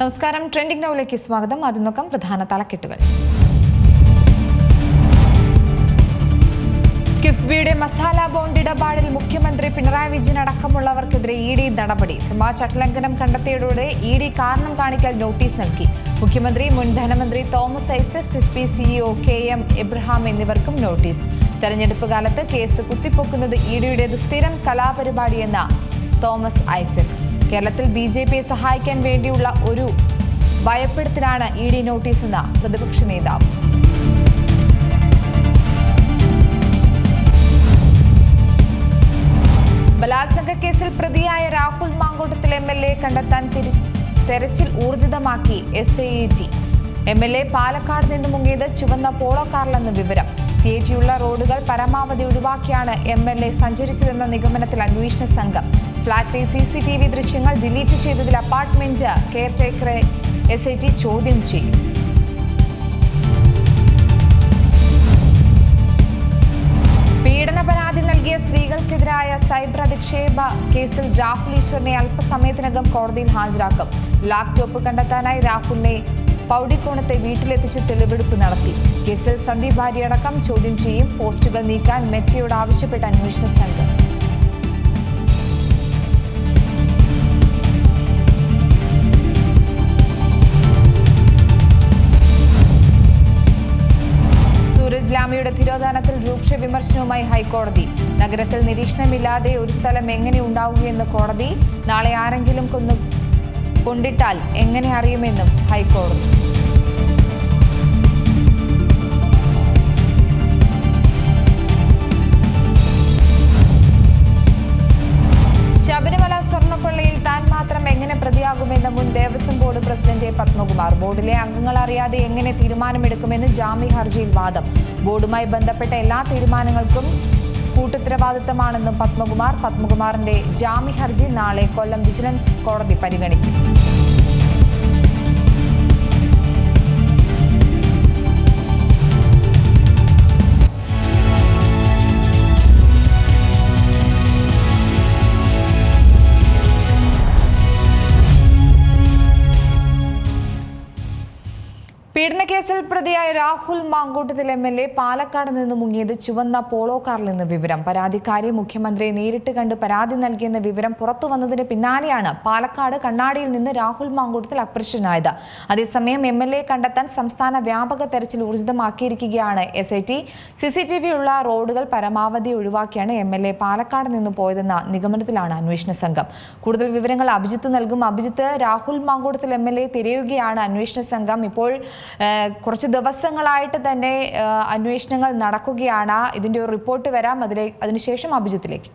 നമസ്കാരം. ട്രെൻഡിംഗ് നൗവിലേക്ക് സ്വാഗതം. അത് നോക്കാം പ്രധാന തലക്കെട്ടുകൾ. കിഫ്ബിയുടെ മസാല ബോണ്ട് ഇടപാടിൽ മുഖ്യമന്ത്രി പിണറായി വിജയൻ അടക്കമുള്ളവർക്കെതിരെ ഇ ഡി നടപടി. ഫിമ ചട്ടലംഘനം കണ്ടെത്തിയതോടെ ഇ ഡി കാരണം കാണിക്കൽ നോട്ടീസ് നൽകി. മുഖ്യമന്ത്രി മുൻ ധനമന്ത്രി Thomas Isaac KIIFB CEO K M Abraham എന്നിവർക്കും നോട്ടീസ്. തെരഞ്ഞെടുപ്പ് കാലത്ത് കേസ് കുത്തിപ്പൊക്കുന്നത് ഇ ഡിയുടേത് സ്ഥിരം കലാപരിപാടിയെന്ന തോമസ് ഐസക്. കേരളത്തിൽ ബി ജെ പിയെ സഹായിക്കാൻ വേണ്ടിയുള്ള ഒരു ഭയപ്പെടുത്തലാണ് ഇ ഡി നോട്ടീസെന്ന പ്രതിപക്ഷ നേതാവ്. ബലാത്സംഗ കേസിൽ പ്രതിയായ Rahul Mankoottathil M L A കണ്ടെത്താൻ തെരച്ചിൽ ഊർജിതമാക്കി S I T. M L A Palakkad നിന്ന് മുങ്ങിയത് ചുവന്ന പോളോ കാറിലെന്ന് വിവരം. സി റോഡുകൾ പരമാവധി ഒഴിവാക്കിയാണ് എം എൽ എ സഞ്ചരിച്ചതെന്ന നിഗമനത്തിൽ അന്വേഷണ സംഘം. ഫ്ളാറ്റിലെ സി സി ടി വി ദൃശ്യങ്ങൾ ഡിലീറ്റ് ചെയ്തതിൽ അപ്പാർട്ട്മെന്റ് കെയർടേക്കറെ എസ് ഐ ടി ചോദ്യം ചെയ്യും. പീഡന പരാതി നൽകിയ സ്ത്രീകൾക്കെതിരായ സൈബർ അധിക്ഷേപ കേസിൽ രാഹുൽ ഈശ്വറിനെ അല്പസമയത്തിനകം കോടതിയിൽ ഹാജരാക്കും. ലാപ്ടോപ്പ് കണ്ടെത്താനായി രാഹുലിനെ പൗടിക്കോണത്തെ വീട്ടിലെത്തിച്ച് തെളിവെടുപ്പ് നടത്തി. കേസിൽ സന്ദീപ് ഭാര്യയടക്കം ചോദ്യം ചെയ്യും. പോസ്റ്റുകൾ നീക്കാൻ മെറ്റയോട് ആവശ്യപ്പെട്ട അന്വേഷണ സംഘം. സൂരജ് ലാമയുടെ തിരോധാനത്തിൽ രൂക്ഷ വിമർശനവുമായി ഹൈക്കോടതി. നഗരത്തിൽ നിരീക്ഷണമില്ലാതെ ഒരു സ്ഥലം എങ്ങനെ ഉണ്ടാവുകയെന്ന് കോടതി. നാളെ ആരെങ്കിലും കൊന്നു കൊണ്ടിട്ടാൽ എങ്ങനെ അറിയുമെന്നും ഹൈക്കോടതി. ശബരിമല സ്വർണക്കൊള്ളയിൽ താൻ മാത്രം എങ്ങനെ പ്രതിയാകുമെന്ന് മുൻ ദേവസ്വം ബോർഡ് പ്രസിഡന്റ് പത്മകുമാർ. ബോർഡിലെ അംഗങ്ങൾ അറിയാതെ എങ്ങനെ തീരുമാനമെടുക്കുമെന്ന് ജാമ്യ ഹർജിയിൽ വാദം. ബോർഡുമായി ബന്ധപ്പെട്ട എല്ലാ തീരുമാനങ്ങൾക്കും കൂട്ടുത്തരവാദിത്തമാണെന്നും പത്മകുമാർ പത്മകുമാറിന്റെ ജാമ്യ ഹർജി നാളെ കൊല്ലം വിജിലൻസ് കോടതി പരിഗണിക്കും. പീഡനക്കേസിൽ പ്രതിയായ Rahul Mankoottathil M L A Palakkad നിന്ന് മുങ്ങിയത് ചുവന്ന പോളോ കാറിൽ നിന്ന് വിവരം. പരാതിക്കാരി മുഖ്യമന്ത്രിയെ നേരിട്ട് കണ്ട് പരാതി നൽകിയെന്ന വിവരം പുറത്തു വന്നതിന് പിന്നാലെയാണ് പാലക്കാട് കണ്ണാടിയിൽ നിന്ന് രാഹുൽ മാങ്കൂട്ടത്തിൽ അപ്രശ്യനായത്. അതേസമയം എം എൽ എ കണ്ടെത്താൻ സംസ്ഥാന വ്യാപക തെരച്ചിൽ ഊർജിതമാക്കിയിരിക്കുകയാണ് S I T C C T V ഉള്ള റോഡുകൾ പരമാവധി ഒഴിവാക്കിയാണ് എം എൽ എ പാലക്കാട് നിന്ന് പോയതെന്ന നിഗമനത്തിലാണ് അന്വേഷണ സംഘം. കൂടുതൽ വിവരങ്ങൾ അഭിജിത്ത് നൽകും. Abhijith Rahul Mankoottathil M L A തിരയുകയാണ് അന്വേഷണ സംഘം. ഇപ്പോൾ കുറച്ച് ദിവസങ്ങളായിട്ട് തന്നെ അന്വേഷണങ്ങൾ നടക്കുകയാണ്. ഇതിന്റെ ഒരു റിപ്പോർട്ട് വരാം. അതിലേക്ക് അതിനുശേഷം അഭിജിത്തിലേക്ക്.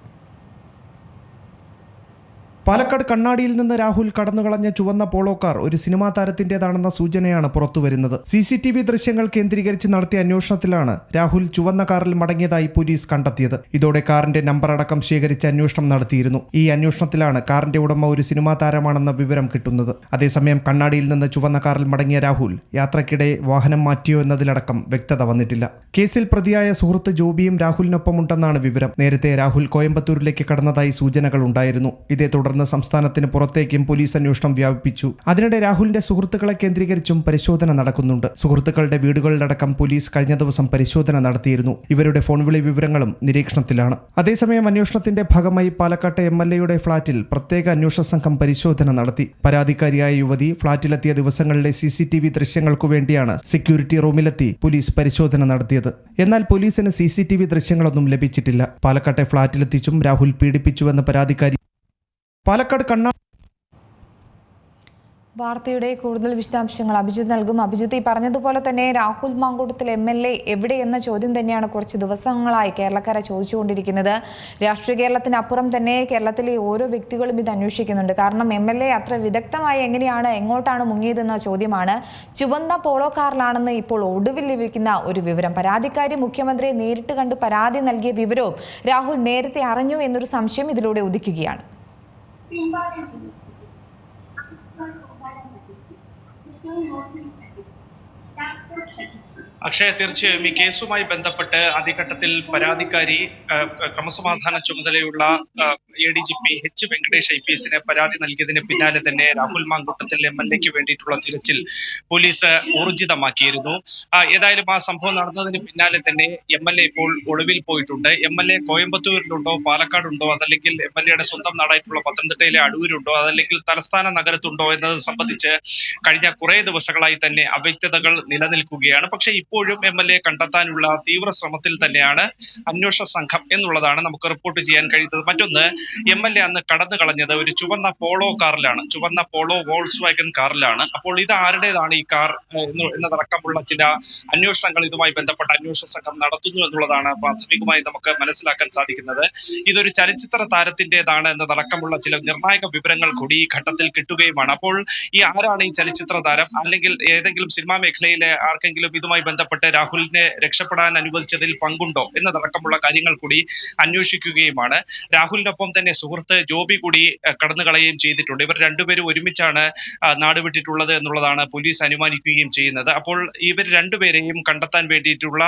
പാലക്കാട് കണ്ണാടിയിൽ നിന്ന് രാഹുൽ കടന്നുകളഞ്ഞ ചുവന്ന പോളോ കാർ ഒരു സിനിമാ താരത്തിന്റേതാണെന്ന സൂചനയാണ് പുറത്തുവരുന്നത്. സി സി ടി വി ദൃശ്യങ്ങൾ കേന്ദ്രീകരിച്ച് നടത്തിയ അന്വേഷണത്തിലാണ് രാഹുൽ ചുവന്ന കാറിൽ മടങ്ങിയതായി പോലീസ് കണ്ടെത്തിയത്. ഇതോടെ കാറിന്റെ നമ്പർ അടക്കം ശേഖരിച്ച് അന്വേഷണം നടത്തിയിരുന്നു. ഈ അന്വേഷണത്തിലാണ് കാറിന്റെ ഉടമ ഒരു സിനിമാ താരമാണെന്ന വിവരം കിട്ടുന്നത്. അതേസമയം കണ്ണാടിയിൽ നിന്ന് ചുവന്ന കാറിൽ മടങ്ങിയ രാഹുൽ യാത്രക്കിടെ വാഹനം മാറ്റിയോ എന്നതിലടക്കം വ്യക്തത വന്നിട്ടില്ല. കേസിൽ പ്രതിയായ സുഹൃത്ത് ജോബിയും രാഹുലിനൊപ്പമുണ്ടെന്നാണ് വിവരം. നേരത്തെ രാഹുൽ കോയമ്പത്തൂരിലേക്ക് കടന്നതായി സൂചനകൾ ഉണ്ടായിരുന്നു. ഇതേ തുടർന്ന് സംസ്ഥാനത്തിന് പുറത്തേക്കും പോലീസ് അന്വേഷണം വ്യാപിപ്പിച്ചു. അതിനിടെ രാഹുലിന്റെ സുഹൃത്തുക്കളെ കേന്ദ്രീകരിച്ചും പരിശോധന നടക്കുന്നുണ്ട്. സുഹൃത്തുക്കളുടെ വീടുകളിലടക്കം പോലീസ് കഴിഞ്ഞ ദിവസം പരിശോധന നടത്തിയിരുന്നു. ഇവരുടെ ഫോൺ വിളി വിവരങ്ങളും നിരീക്ഷണത്തിലാണ്. അതേസമയം അന്വേഷണത്തിന്റെ ഭാഗമായി പാലക്കാട്ടെ എം എൽ എയുടെ ഫ്ളാറ്റിൽ പ്രത്യേക അന്വേഷണ സംഘം പരിശോധന നടത്തി. പരാതിക്കാരിയായ യുവതി ഫ്ളാറ്റിലെത്തിയ ദിവസങ്ങളിലെ സി സി ടി വി ദൃശ്യങ്ങൾക്കു വേണ്ടിയാണ് സെക്യൂരിറ്റി റൂമിലെത്തി പോലീസ് പരിശോധന നടത്തിയത്. എന്നാൽ പോലീസിന് സി സി ടി വി ദൃശ്യങ്ങളൊന്നും ലഭിച്ചിട്ടില്ല. പാലക്കാട്ടെ ഫ്ളാറ്റിലെത്തിച്ചും രാഹുൽ പീഡിപ്പിച്ചുവെന്ന പരാതിക്കാരി പാലക്കാട് കണ്ണാ വാർത്തയുടെ കൂടുതൽ വിശദാംശങ്ങൾ അഭിജിത്ത് നൽകും. അഭിജിത്ത് ഈ പറഞ്ഞതുപോലെ തന്നെ Rahul Mankoottathil M L A എവിടെ എന്ന ചോദ്യം തന്നെയാണ് കുറച്ച് ദിവസങ്ങളായി കേരളക്കാരെ ചോദിച്ചുകൊണ്ടിരിക്കുന്നത്. രാഷ്ട്രീയ കേരളത്തിനപ്പുറം തന്നെ കേരളത്തിലെ ഓരോ വ്യക്തികളും ഇത് അന്വേഷിക്കുന്നുണ്ട്. കാരണം എം എൽ എ അത്ര വിദഗ്ധമായി എങ്ങനെയാണ് എങ്ങോട്ടാണ് മുങ്ങിയതെന്ന ചോദ്യമാണ്. ചുവന്ന പോളോ കാറിലാണെന്ന് ഇപ്പോൾ ഒടുവിൽ ലഭിക്കുന്ന ഒരു വിവരം. പരാതിക്കാരി മുഖ്യമന്ത്രിയെ നേരിട്ട് കണ്ട് പരാതി നൽകിയ വിവരവും രാഹുൽ നേരത്തെ അറിഞ്ഞു എന്നൊരു സംശയം ഇതിലൂടെ ഉദിക്കുകയാണ്. Symbolism. Doctor അക്ഷയ തീർച്ചയായും ഈ കേസുമായി ബന്ധപ്പെട്ട് ആദ്യഘട്ടത്തിൽ പരാതിക്കാരി ക്രമസമാധാന ചുമതലയുള്ള A D G P H Venkatesh I P എസിന് പരാതി നൽകിയതിന് പിന്നാലെ തന്നെ രാഹുൽ മാങ്കൂട്ടത്തിൽ എം എൽ എക്ക് വേണ്ടിയിട്ടുള്ള തിരച്ചിൽ പോലീസ് ഊർജിതമാക്കിയിരുന്നു. ഏതായാലും ആ സംഭവം നടന്നതിന് പിന്നാലെ തന്നെ എം എൽ എ ഇപ്പോൾ ഒളിവിൽ പോയിട്ടുണ്ട്. എം എൽ എ കോയമ്പത്തൂരിലുണ്ടോ പാലക്കാടുണ്ടോ അതല്ലെങ്കിൽ എം എൽ എയുടെ സ്വന്തം നാടായിട്ടുള്ള പത്തനംതിട്ടയിലെ അടൂരുണ്ടോ അതല്ലെങ്കിൽ തലസ്ഥാന നഗരത്തുണ്ടോ എന്നത് സംബന്ധിച്ച് കഴിഞ്ഞ കുറേ ദിവസങ്ങളായി തന്നെ അവ്യക്തതകൾ നിലനിൽക്കുകയാണ്. പക്ഷെ ഇപ്പോഴും എം എൽ എ കണ്ടെത്താനുള്ള തീവ്ര ശ്രമത്തിൽ തന്നെയാണ് അന്വേഷണ സംഘം എന്നുള്ളതാണ് നമുക്ക് റിപ്പോർട്ട് ചെയ്യാൻ കഴിയുന്നത്. മറ്റൊന്ന് എം എൽ എ അന്ന് കടന്നു കളഞ്ഞത് ഒരു ചുവന്ന പോളോ കാറിലാണ്. ചുവന്ന പോളോ വോൾസ് വാഗൻ കാറിലാണ്. അപ്പോൾ ഇത് ആരുടേതാണ് ഈ കാർ എന്നതടക്കമുള്ള ചില അന്വേഷണങ്ങൾ ഇതുമായി ബന്ധപ്പെട്ട അന്വേഷണ സംഘം നടത്തുന്നു എന്നുള്ളതാണ് പ്രാഥമികമായി നമുക്ക് മനസ്സിലാക്കാൻ സാധിക്കുന്നത്. ഇതൊരു ചലച്ചിത്ര താരത്തിന്റേതാണ് എന്നതടക്കമുള്ള ചില നിർണായക വിവരങ്ങൾ കൂടി ഈ ഘട്ടത്തിൽ കിട്ടുകയുമാണ്. അപ്പോൾ ഈ ആരാണ് ഈ ചലച്ചിത്ര താരം? അല്ലെങ്കിൽ ഏതെങ്കിലും സിനിമാ മേഖലയിലെ ആർക്കെങ്കിലും ഇതുമായി ബന്ധപ്പെട്ട് രാഹുലിനെ രക്ഷപ്പെടാൻ അനുവദിച്ചതിൽ പങ്കുണ്ടോ എന്നതടക്കമുള്ള കാര്യങ്ങൾ കൂടി അന്വേഷിക്കുകയുമാണ്. രാഹുലിനൊപ്പം തന്നെ സുഹൃത്ത് ജോബി കൂടി കടന്നുകളയുകയും ചെയ്തിട്ടുണ്ട്. ഇവർ രണ്ടുപേരും ഒരുമിച്ചാണ് നാട് വിട്ടിട്ടുള്ളത് എന്നുള്ളതാണ് പോലീസ് അനുമാനിക്കുകയും ചെയ്യുന്നത്. അപ്പോൾ ഇവർ രണ്ടുപേരെയും കണ്ടെത്താൻ വേണ്ടിയിട്ടുള്ള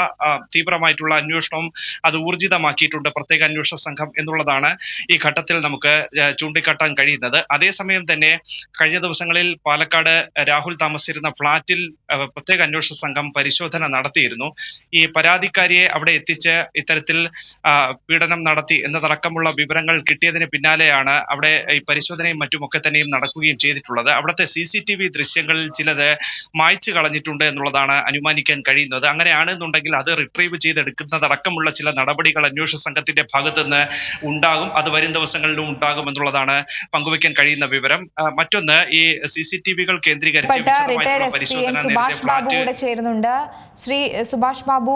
തീവ്രമായിട്ടുള്ള അന്വേഷണം അത് ഊർജിതമാക്കിയിട്ടുണ്ട് പ്രത്യേക അന്വേഷണ സംഘം എന്നുള്ളതാണ് ഈ ഘട്ടത്തിൽ നമുക്ക് ചൂണ്ടിക്കാട്ടാൻ കഴിയുന്നത്. അതേസമയം തന്നെ കഴിഞ്ഞ ദിവസങ്ങളിൽ പാലക്കാട് രാഹുൽ താമസിച്ചിരുന്ന ഫ്ളാറ്റിൽ പ്രത്യേക അന്വേഷണ സംഘം പരിശോധന നടത്തിയിരുന്നു. ഈ പരാതിക്കാരിയെ അവിടെ എത്തിച്ച് ഇത്തരത്തിൽ പീഡനം നടത്തി എന്നതടക്കമുള്ള വിവരങ്ങൾ കിട്ടിയതിന് പിന്നാലെയാണ് അവിടെ ഈ പരിശോധനയും മറ്റുമൊക്കെ തന്നെയും നടക്കുകയും ചെയ്തിട്ടുള്ളത്. അവിടുത്തെ സി സി ടി വി ദൃശ്യങ്ങളിൽ ചിലത് മായ്ച്ചു കളഞ്ഞിട്ടുണ്ട് എന്നുള്ളതാണ് അനുമാനിക്കാൻ കഴിയുന്നത്. അങ്ങനെയാണെന്നുണ്ടെങ്കിൽ അത് റിട്രീവ് ചെയ്തെടുക്കുന്നതടക്കമുള്ള ചില നടപടികൾ അന്വേഷണ സംഘത്തിന്റെ ഭാഗത്തു നിന്ന് ഉണ്ടാകും. അത് വരും ദിവസങ്ങളിലും ഉണ്ടാകും എന്നുള്ളതാണ് പങ്കുവയ്ക്കാൻ കഴിയുന്ന വിവരം. മറ്റൊന്ന് ഈ സി സി ടി വികൾ കേന്ദ്രീകരിച്ച് വിശദമായിട്ടുള്ള പരിശോധന നേരത്തെ ഫ്ളാറ്റ് ചേരുന്നുണ്ട്. ശ്രീ സുഭാഷ് ബാബു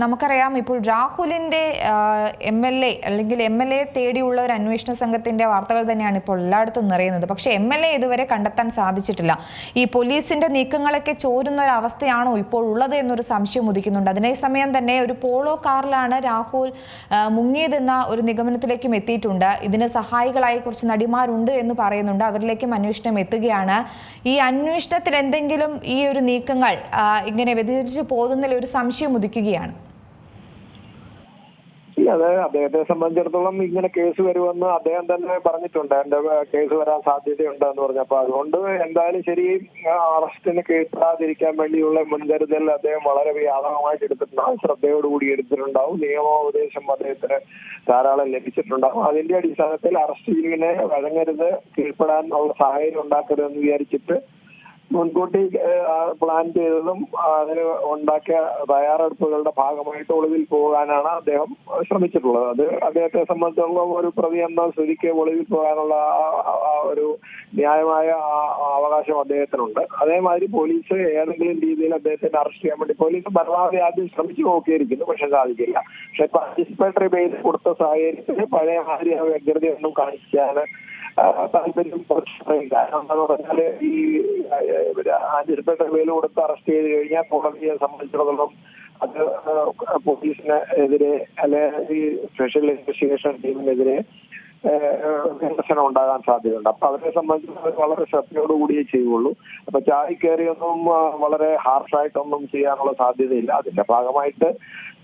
നമുക്കറിയാം ഇപ്പോൾ രാഹുലിന്റെ എം എൽ എ അല്ലെങ്കിൽ എം എൽ എ തേടിയുള്ള ഒരു അന്വേഷണ സംഘത്തിന്റെ വാർത്തകൾ തന്നെയാണ് ഇപ്പോൾ എല്ലായിടത്തും നിറയുന്നത്. പക്ഷേ എം എൽ എ ഇതുവരെ കണ്ടെത്താൻ സാധിച്ചിട്ടില്ല. ഈ പോലീസിന്റെ നീക്കങ്ങളൊക്കെ ചോരുന്ന ഒരു അവസ്ഥയാണോ ഇപ്പോൾ ഉള്ളത് എന്നൊരു സംശയം ഉദിക്കുന്നുണ്ട്. അതിനേ സമയം തന്നെ ഒരു പോളോ കാറിലാണ് രാഹുൽ മുങ്ങിയതെന്ന ഒരു നിഗമനത്തിലേക്കും എത്തിയിട്ടുണ്ട്. ഇതിന് സഹായികളായി കുറച്ച് നടിമാരുണ്ട് എന്ന് പറയുന്നുണ്ട്. അവരിലേക്കും അന്വേഷണം എത്തുകയാണ്. ഈ അന്വേഷണത്തിൽ എന്തെങ്കിലും ഈ ഒരു നീക്കങ്ങൾ ഇങ്ങനെ വ്യതിചരിച്ച് പോകുന്നതിൽ ഒരു സംശയം ഉദിക്കുകയാണ്. അത് അദ്ദേഹത്തെ സംബന്ധിച്ചിടത്തോളം ഇങ്ങനെ കേസ് വരുമെന്ന് അദ്ദേഹം തന്നെ പറഞ്ഞിട്ടുണ്ട്. എന്റെ കേസ് വരാൻ സാധ്യതയുണ്ട് എന്ന് പറഞ്ഞപ്പോ അതുകൊണ്ട് എന്തായാലും ശരി അറസ്റ്റിന് കേട്ടാതിരിക്കാൻ വേണ്ടിയുള്ള മുൻകരുതൽ അദ്ദേഹം വളരെ വ്യാപകമായിട്ട് എടുത്തിട്ടുണ്ടാവും. ശ്രദ്ധയോടുകൂടി എടുത്തിട്ടുണ്ടാവും. നിയമോപദേശം അദ്ദേഹത്തിന് ധാരാളം ലഭിച്ചിട്ടുണ്ടാവും. അതിന്റെ അടിസ്ഥാനത്തിൽ അറസ്റ്റ് ചെയ്യുവിനെ വഴങ്ങരുത് കീഴ്പ്പെടാൻ ഉള്ള സാഹചര്യം ഉണ്ടാക്കരുതെന്ന് വിചാരിച്ചിട്ട് മുൻകൂട്ടി പ്ലാൻ ചെയ്തതും അതിന് ഉണ്ടാക്കിയ തയ്യാറെടുപ്പുകളുടെ ഭാഗമായിട്ട് ഒളിവിൽ പോകാനാണ് അദ്ദേഹം ശ്രമിച്ചിട്ടുള്ളത്. അത് അദ്ദേഹത്തെ സംബന്ധിച്ചിടത്തോളം ഒരു പ്രതി എന്ന സ്ഥിതിക്ക് ഒളിവിൽ പോകാനുള്ള ഒരു ന്യായമായ അവകാശം അദ്ദേഹത്തിനുണ്ട്. അതേമാതിരി പോലീസ് ഏതെങ്കിലും രീതിയിൽ അദ്ദേഹത്തെ അറസ്റ്റ് ചെയ്യാൻ വേണ്ടി പോലീസ് പരമാവധി ആദ്യം ശ്രമിച്ചു നോക്കിയിരിക്കുന്നു പക്ഷെ സാധിക്കില്ല. പക്ഷെ പാർട്ടിസിപ്പേറ്ററി ബേസ് കൊടുത്ത സാഹചര്യത്തിൽ പഴയ മാതിരി വ്യഗ്രതയൊന്നും കാണിക്കാൻ താല്പര്യം കുറച്ച്. കാരണം എന്ന് പറഞ്ഞാൽ ഈ ആന്റിസിപ്പേറ്ററി ബെയിൽ കൊടുത്ത് അറസ്റ്റ് ചെയ്ത് കഴിഞ്ഞാൽ കോടതിയെ സംബന്ധിച്ചിടത്തോളം അത് പോലീസിനെതിരെ പോലീസിന് അല്ലെ ഈ സ്പെഷ്യൽ ഇൻവെസ്റ്റിഗേഷൻ ടീമിനെതിരെ വിമർശനം ഉണ്ടാകാൻ സാധ്യതയുണ്ട്. അപ്പൊ അവരെ സംബന്ധിച്ച് അവർ വളരെ ശ്രദ്ധയോടുകൂടിയേ ചെയ്യുള്ളൂ. അപ്പൊ ചാടി കയറിയൊന്നും വളരെ ഹാർഷായിട്ടൊന്നും ചെയ്യാനുള്ള സാധ്യതയില്ല. അതിന്റെ ഭാഗമായിട്ട്